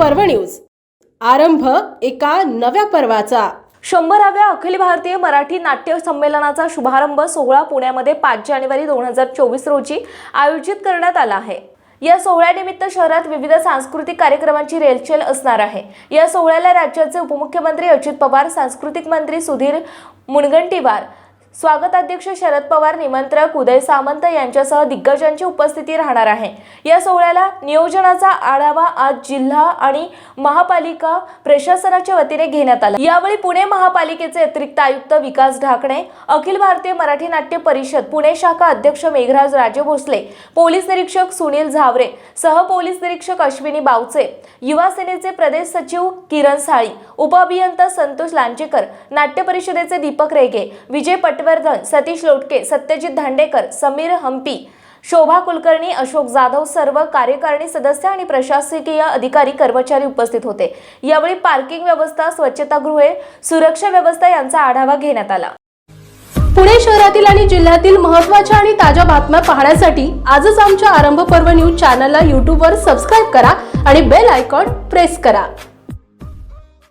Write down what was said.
News. आरंभ एका नव्या पर्वाचा. शंभराव्या अखिल भारतीय मराठी नाट्य संमेलनाचा शुभारंभ सोहळा पुण्यामध्ये पाच जानेवारी दोन हजार चोवीस रोजी आयोजित करण्यात आला आहे. या सोहळ्यानिमित्त शहरात विविध सांस्कृतिक कार्यक्रमांची रेलचेल असणार आहे. या सोहळ्याला राज्याचे उपमुख्यमंत्री अजित पवार सांस्कृतिक मंत्री सुधीर मुनगंटीवार स्वागताध्यक्ष शरद पवार निमंत्रक उदय सामंत यांच्यासह दिग्गजांची उपस्थिती राहणार आहे. या सोहळ्याला नियोजनाचा आढावा आज जिल्हा आणि महापालिका प्रशासनाच्या वतीने घेण्यात आला. यावेळी पुणे महापालिकेचे अतिरिक्त आयुक्त विकास ढाकणे अखिल भारतीय मराठी नाट्य परिषद पुणे शाखा अध्यक्ष मेघराज राजे भोसले पोलीस निरीक्षक सुनील झावरे सह पोलीस निरीक्षक अश्विनी बावचे युवा सेनेचे प्रदेश सचिव किरण साळी उपअभियंता संतोष लांजेकर नाट्य परिषदेचे दीपक रेगे विजय पटवर्धन सतीश लोटके सत्यजित धांडेकर समीर हंपी शोभा कुलकर्णी अशोक जाधव सर्व कार्यकारिणी सदस्य आणि प्रशासकीय अधिकारी कर्मचारी उपस्थित होते. यावेळी पार्किंग व्यवस्था स्वच्छतागृहे सुरक्षा व्यवस्था यांचा आढावा घेण्यात आला. पुणे शहरातील आणि जिल्ह्यातील महत्त्वाच्या आणि ताज्या बातम्या पाहण्यासाठी आजच आमच्या आरंभ पर्व न्यूज चॅनलला यूट्यूबवर सबस्क्राईब करा आणि बेल आयकॉन प्रेस करा.